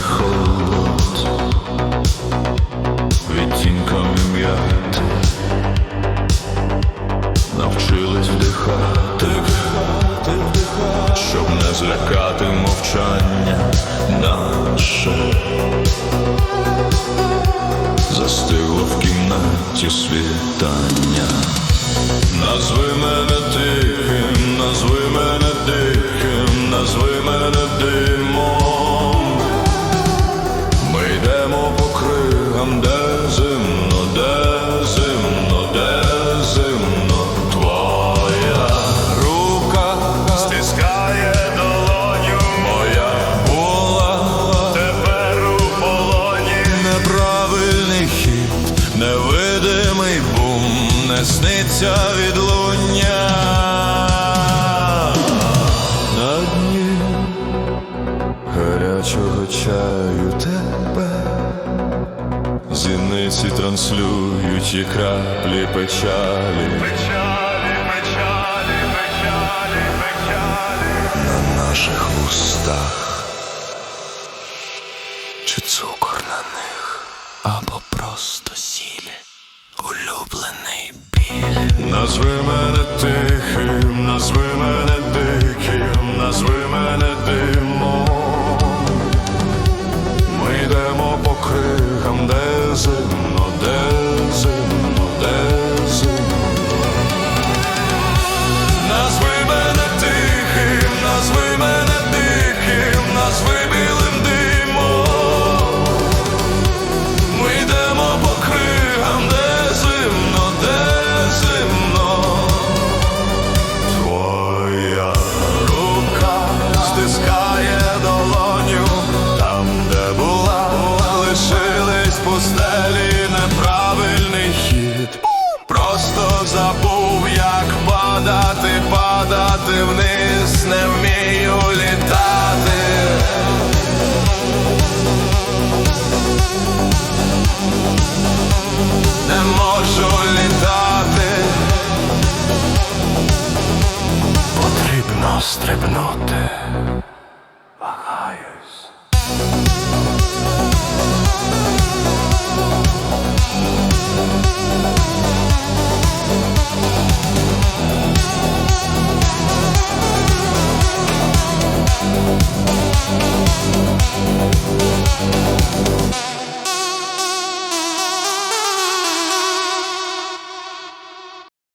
холод, відтінками м'яти, навчились вдихати, щоб не злякати мовчання наше. Застигло в кімнаті світання. Назви мене сниться відлуння. На дні гарячого чаю тебе Зіниці транслюють і краплі печалі Печалі, печалі, печалі, печалі. на наших вустах, чи цукор на них, або просто сіль, улюблений. Назви мене тихим, назви мене диким, назви мене димом. стрибнути, вагаюсь.